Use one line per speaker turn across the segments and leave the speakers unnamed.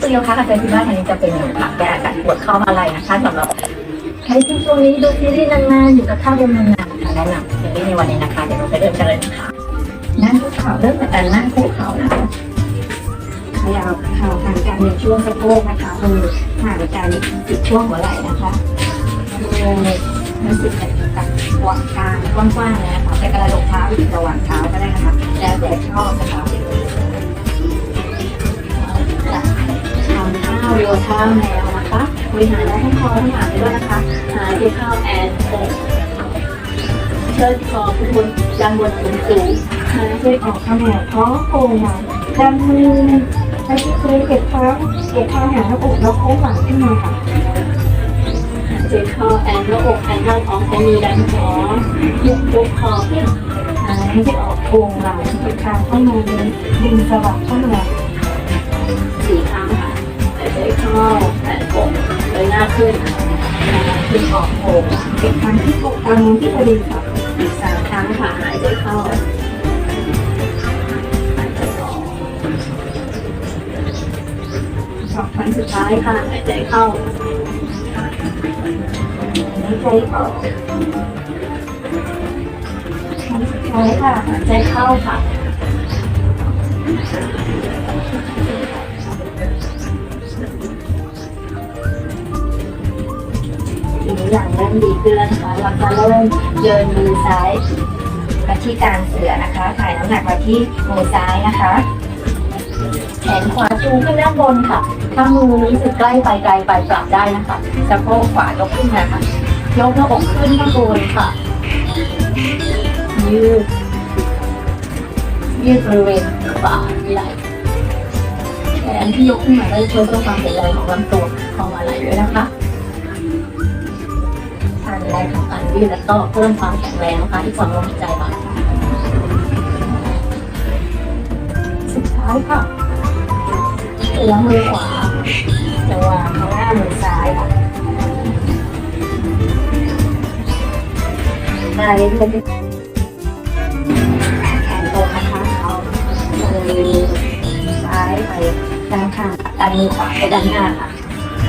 ตัวโยคะกับเซนซิบ้าทางนี้จะเป็นผักแก้อาการปวดข้ออะไรนะคะสำหรับใครที่ช่วงนี้ดูซีรีส์นานๆอยู่กับข้าวเดิมนานๆแนะนำซีรีส์ในวันนี้นะคะเดี๋ยวเราไปเริ่มกันเลยนะคะนั่งคุกเข่าเริ่มจากการนั่งคุกเข่านะคะขยับเข่าห่างกันในช่วงสะโพกนะคะมือห่างกันติดช่วงหัวไหล่นะคะมือรู้สึกแบบกับวางกลางกว้างๆเลยนะคะแต่กระดกเท้าอยู่ระหว่างเท้าก็ได้นะคะ แล้วแต่ชอบนะคะำท่าโยท่าแมวนะคะบริหารได้ทั้งคอทั้งหางด้วยนะคะ หายใจเข้าแอนโค้งเชิดคอขึ้นบนดันบนสูงสูงหายใจออกข้างแนวท้องโค้งหลังดันมือใช้ที่เคยเก็บเท้าเก็บเท้าหาหน้าอกแล้วโค้งหลังขึ้นมาค่ะหายใจเข้าแอนหน้าอกแอนหน้าท้องใช้มือดันท้องยกยกคอขึ้นหายใจออกโค้งหลังเก็บท้าเข้ามาดึงสะบักเข้ามาสี่ครั้ งค่ะหายใจเข้าแผ่อกเลยหน้าขึ้นขึ้นออกโอกเก็บครั้งที่อกกลางที่พอดีค่ะอีกสามครั้งค่ะหายใจเข้าหายใจออกสองครั้งสุดท้ายค่ะหายใจเข้าหายใจออกครั้งสุดท้ายค่ะหายใจเข้าค่ะ ริ่มดีขึ้นแล้วนะคะเราจะเริ่มเดินมือซ้ายมาที่กลางเสือนะคะ ถ่ายน้ำหนักมาที่มือซ้ายนะคะ แขนขวาชูขึ้นด้านบนค่ะ ถ้ามือรู้สึกใกล้ไปไกลไปปรับได้นะคะสะโพกขวายกขึ้นมาค่ะยกหน้าอกขึ้นข้างบนค่ะ ยืด ยืดบริเวณบ่าไหล่แขนที่ยกขึ้นมาได้ช่วยเพิ่มความแข็งแรงของลำตัวของมาไหล่ด้วยนะคะ รงการยืดแล้วก็เพิ่มความแข็งแรงนะคะที่สองลมหายใจก่อนสุดท้ายค่ะเอื้อมือขวาจะวางข้างหน้ามือซ้ายค่ะได้เรื่อยๆแขนตรงนะคะเอามือซ้ายไปด้านข้างดันมือขวาไปด้านหน้าค่ะ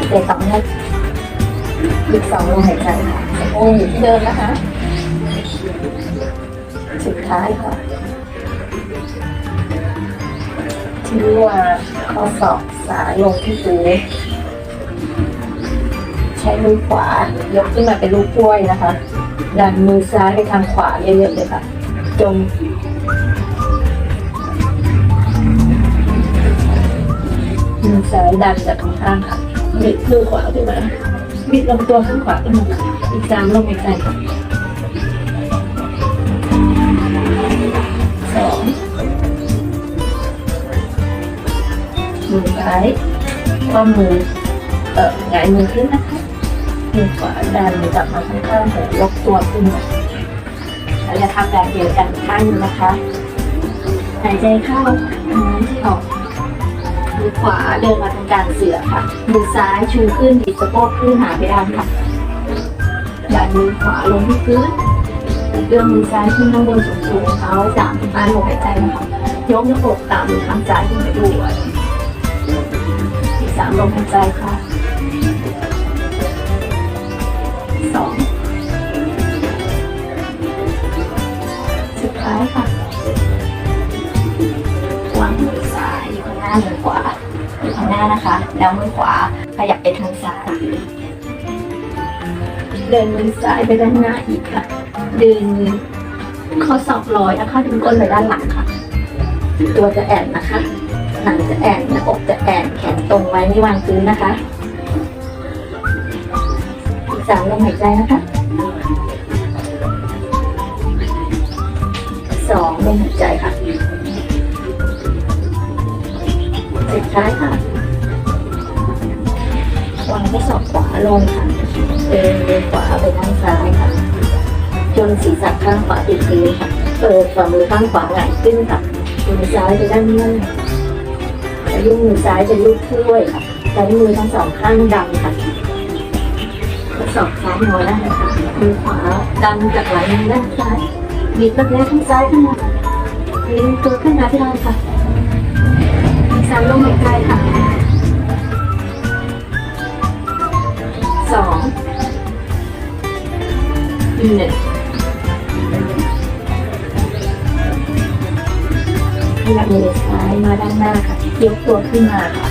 เดี๋ยวต่อเนื่อง อีกสองลมหายใจค่ะโอ้อยู่ที่เดิมนะคะ สุดท้ายค่ะที่ว่าข้อศอกซ้ายลงที่พื้นใช้มือขวายกขึ้นมาเป็นลูกกล้วยนะคะ ดันมือซ้ายไปทางขวาเยอะๆเลยค่ะจนมือซ้ายดันจากข้างๆค่ะบิดมือขวาขึ้นมา บิดลำตัวข้างขวาขึ้นอีกสามลมหายใจสองมือซ้ายก็มือเอ่อหงายมือขึ้นนะคะมือขวาดันกลับมาข้างๆหัวยกตัวขึ้นเราจะทำแบบเดียวกันข้างนึงนะคะหายใจเข้าหายใจออก มือขวาเดินมาทางกลางเสือค่ะ มือซ้ายชูขึ้นดิสะโพกขึ้นหาไปด้านค่ะดันมือขวาลงที่พื้นเลื่อนมือซ้ายขึ้นข้างบนสูงๆเท้าสามอันลมหายใจนะคะยกหน้าอกตามมือข้างซ้ายขึ้นไปด้วยสามลมหายใจค่ะ น้านะคะ แล้วมือขวาขยับไปทางซ้าย เดินมือซ้ายไปด้านหน้าอีกค่ะ ดึงข้อศอกลอยนะคะดึงก้นไปด้านหลังค่ะ ตัวจะแอนนะคะ หลังจะแอนหน้าอกจะแอนแขนตรงไว้ไม่วางพื้นนะคะสามลมหายใจนะคะสองลมหายใจค่ะสุดท้ายค่ะ วางข้อศอกขวาลงค่ะเดินมือขวาไปด้านซ้ายค่ะ จนศีรษะข้างขวาติดพื้นค่ะ เปิดฝ่ามือข้างขวาหงายขึ้นค่ะมือซ้ายไปด้านหน้าแล้วยื่นมือซ้ายเป็นลูกถ้วยค่ะใช้มือทั้งสองข้างดันค่ะข้อศอกซ้ายงอได้ค่ะมือขวาดันจากหลังมือด้านซ้ายบิดรักแร้ข้างซ้ายขึ้นมาดึงตัวขึ้นมาที่ด้าค่ะสามลมหายใจค่ะ ที่หนึ่งขยับมือซ้ายมาด้านหน้าค่ะยกตัวขึ้นมาค่ะ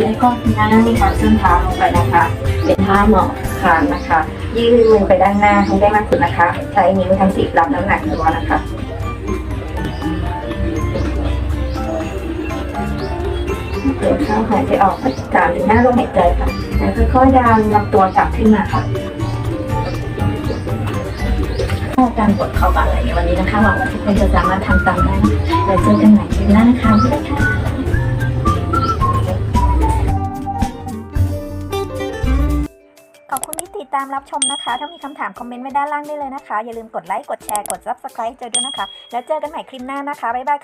แล้วก็นั่งค่ะส้นเท้าลงไปนะคะ เป็นท่าหมอบคานนะคะ ยืดมือไปด้านหน้าให้ได้มากสุดนะคะ ใช้นิ้วทั้งสิบรับน้ำหนักตัวนะคะเดี๋ยวเข้าหายใจออกตามถึงหน้าลมหายใจค่ะแล้วค่อยๆดันลำตัวกลับขึ้นมาค่ะ การกดเข้าบ่าไหล่ในวันนี้นะคะหวังว่าทุกคนจะสามารถทำตามได้แล้วเจอกันใหม่คลิปหน้านะคะบ๊ายบายค่ะ
ขอบคุณที่ติดตามรับชมนะคะ ถ้ามีคำถามคอมเมนต์ไว้ด้านล่างได้เลยนะคะ อย่าลืมกดไลค์ กดแชร์ กด subscribe เจอด้วยนะคะ แล้วเจอกันใหม่คลิปหน้านะคะ บ๊ายบายค่ะ